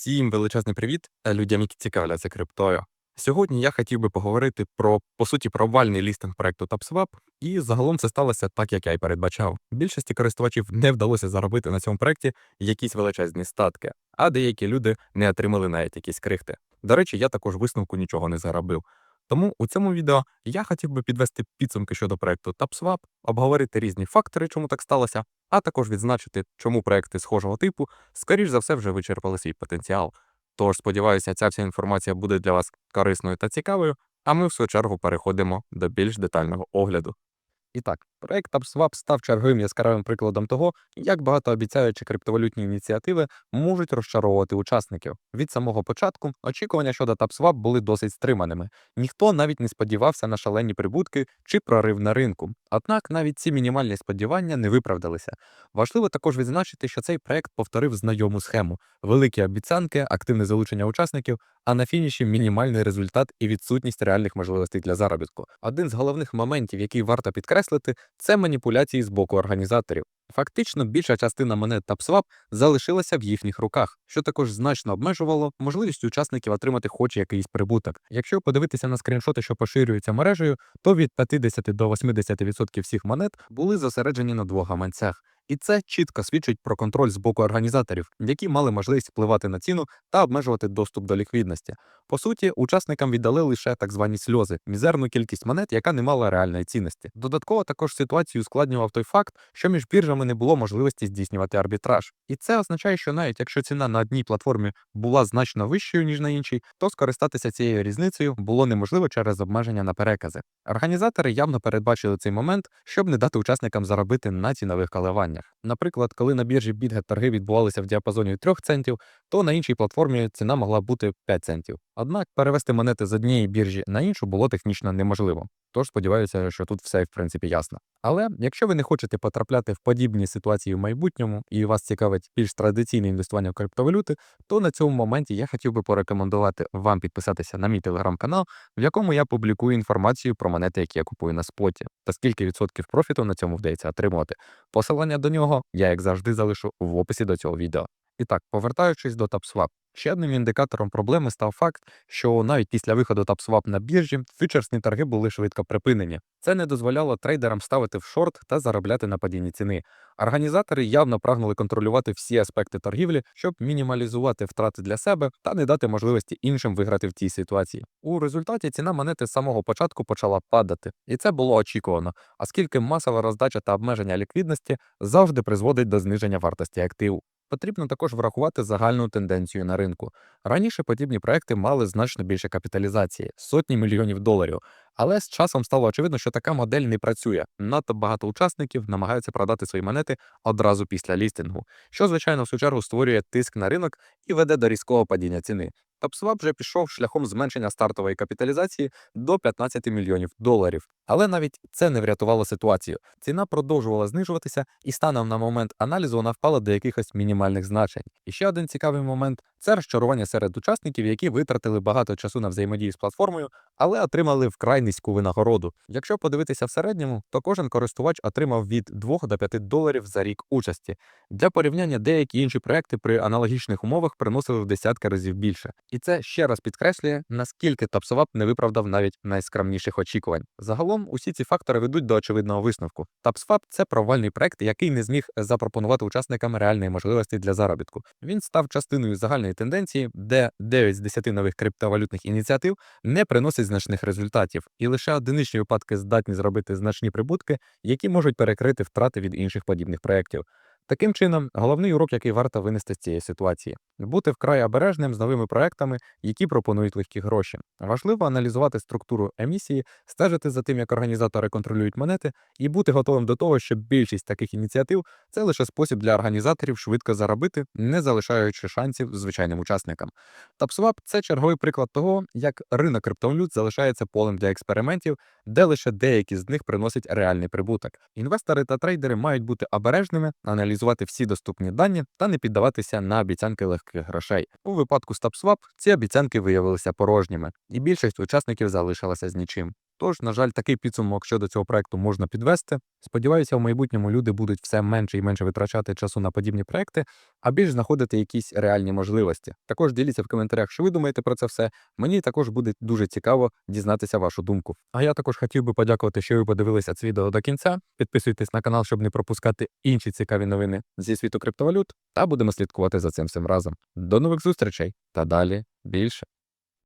Всім величезний привіт е, людям, які цікавляться криптою. Сьогодні я хотів би поговорити про по суті провальний лістинг проекту TapSwap, і загалом це сталося так, як я й передбачав. Більшості користувачів не вдалося заробити на цьому проекті якісь величезні статки, а деякі люди не отримали навіть якісь крихти. До речі, я також висновку нічого не заробив. Тому у цьому відео я хотів би підвести підсумки щодо проекту TapSwap, обговорити різні фактори, чому так сталося, а також відзначити, чому проекти схожого типу, скоріш за все, вже вичерпали свій потенціал. Тож, сподіваюся, ця вся інформація буде для вас корисною та цікавою, а ми в свою чергу переходимо до більш детального огляду. І так, проект TapSwap став черговим яскравим прикладом того, як багатообіцяючі криптовалютні ініціативи можуть розчаровувати учасників. Від самого початку очікування щодо TapSwap були досить стриманими. Ніхто навіть не сподівався на шалені прибутки чи прорив на ринку. Однак навіть ці мінімальні сподівання не виправдалися. Важливо також відзначити, що цей проект повторив знайому схему: великі обіцянки, активне залучення учасників, а на фініші мінімальний результат і відсутність реальних можливостей для заробітку. Один з головних моментів, який варто підкреслити, це маніпуляції з боку організаторів. Фактично, більша частина монет TapSwap залишилася в їхніх руках, що також значно обмежувало можливість учасників отримати хоч якийсь прибуток. Якщо подивитися на скріншоти, що поширюються мережею, то від 50 до 80% всіх монет були зосереджені на двох гаманцях. І це чітко свідчить про контроль з боку організаторів, які мали можливість впливати на ціну та обмежувати доступ до ліквідності. По суті, учасникам віддали лише так звані сльози, мізерну кількість монет, яка не мала реальної цінності. Додатково також ситуацію ускладнював той факт, що між біржами не було можливості здійснювати арбітраж. І це означає, що навіть якщо ціна на одній платформі була значно вищою ніж на іншій, то скористатися цією різницею було неможливо через обмеження на перекази. Організатори явно передбачили цей момент, щоб не дати учасникам заробити на цінових коливаннях. Наприклад, коли на біржі BitGet торги відбувалися в діапазоні 3 центів, то на іншій платформі ціна могла бути 5 центів. Однак перевести монети з однієї біржі на іншу було технічно неможливо. Тож сподіваюся, що тут все в принципі ясно. Але якщо ви не хочете потрапляти в подібні ситуації в майбутньому і вас цікавить більш традиційне інвестування в криптовалюти, то на цьому моменті я хотів би порекомендувати вам підписатися на мій телеграм-канал, в якому я публікую інформацію про монети, які я купую на споті, та скільки відсотків профіту на цьому вдається отримувати. Посилання до нього я, як завжди, залишу в описі до цього відео. І так, повертаючись до TapSwap, Ще одним індикатором проблеми став факт, що навіть після виходу TapSwap на біржі фьючерсні торги були швидко припинені. Це не дозволяло трейдерам ставити в шорт та заробляти на падінні ціни. Організатори явно прагнули контролювати всі аспекти торгівлі, щоб мінімалізувати втрати для себе та не дати можливості іншим виграти в цій ситуації. У результаті ціна монети з самого початку почала падати, і це було очікувано, оскільки масова роздача та обмеження ліквідності завжди призводить до зниження вартості активу. Потрібно також врахувати загальну тенденцію на ринку. Раніше подібні проекти мали значно більше капіталізації сотні мільйонів доларів. Але з часом стало очевидно, що така модель не працює. Надто багато учасників намагаються продати свої монети одразу після лістингу, що, звичайно, в свою чергу створює тиск на ринок і веде до різкого падіння ціни. TopSwap вже пішов шляхом зменшення стартової капіталізації до 15 мільйонів доларів. Але навіть це не врятувало ситуацію. Ціна продовжувала знижуватися, і станом на момент аналізу вона впала до якихось мінімальних значень. І ще один цікавий момент це розчарування серед учасників, які витратили багато часу на взаємодію з платформою, але отримали вкрай низьку винагороду. Якщо подивитися в середньому, то кожен користувач отримав від 2 до 5 доларів за рік участі. Для порівняння деякі інші проекти при аналогічних умовах приносили в десятки разів більше. І це ще раз підкреслює, наскільки TapSwap не виправдав навіть найскромніших очікувань. Загалом усі ці фактори ведуть до очевидного висновку. TapSwap – це провальний проект, який не зміг запропонувати учасникам реальної можливості для заробітку. Він став частиною загальної тенденції, де 9 з 10 нових криптовалютних ініціатив не приносять значних результатів, і лише одиничні випадки здатні зробити значні прибутки, які можуть перекрити втрати від інших подібних проєктів. Таким чином, головний урок, який варто винести з цієї ситуації, бути вкрай обережним з новими проектами, які пропонують легкі гроші. Важливо аналізувати структуру емісії, стежити за тим, як організатори контролюють монети, і бути готовим до того, що більшість таких ініціатив це лише спосіб для організаторів швидко заробити, не залишаючи шансів звичайним учасникам. TapSwap – це черговий приклад того, як ринок криптовалют залишається полем для експериментів, де лише деякі з них приносять реальний прибуток. Інвестори та трейдери мають бути обережними, аналізувати всі доступні дані та не піддаватися на обіцянки легких грошей. У випадку StopSwap ці обіцянки виявилися порожніми, і більшість учасників залишилася з нічим. Тож, на жаль, такий підсумок щодо цього проекту можна підвести. Сподіваюся, в майбутньому люди будуть все менше і менше витрачати часу на подібні проекти, а більш знаходити якісь реальні можливості. Також діліться в коментарях, що ви думаєте про це все. Мені також буде дуже цікаво дізнатися вашу думку. А я також хотів би подякувати, що ви подивилися це відео до кінця. Підписуйтесь на канал, щоб не пропускати інші цікаві новини зі світу криптовалют, та будемо слідкувати за цим всім разом. До нових зустрічей та далі більше.